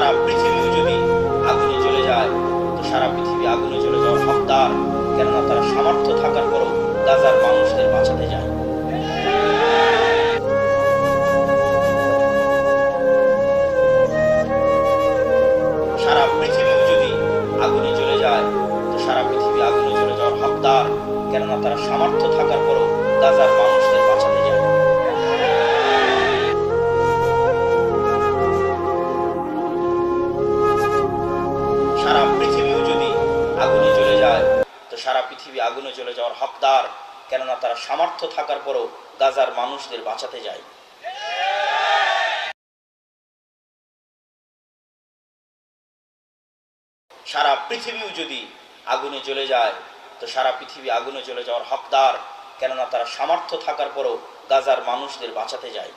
সারা পৃথিবীও যদি আগুনে জ্বলে যায়, তো সারা পৃথিবী আগুনে জ্বলে যাওয়ার হকদার, কেননা তারা সামর্থ্য থাকার পরও গাজার মানুষদের বাঁচাতে যায়। সারা পৃথিবীও যদি আগুনে জ্বলে যায়, তো সারা পৃথিবী আগুনে জ্বলে যাওয়ার হকদার, কেননা তারা সামর্থ্য থাকার পরও গাজার মানুষদের সারা পৃথিবী আগুনে জ্বলে যাওয়ার হকদার, কেননা তারা সামর্থ্য থাকার পরও গাজার মানুষদের বাঁচাতে যায়। সারা পৃথিবীও যদি আগুনে জ্বলে যায়, তো সারা পৃথিবী আগুনে জ্বলে যাওয়ার হকদার, কেননা তারা সামর্থ্য থাকার পরও গাজার মানুষদের বাঁচাতে যায়।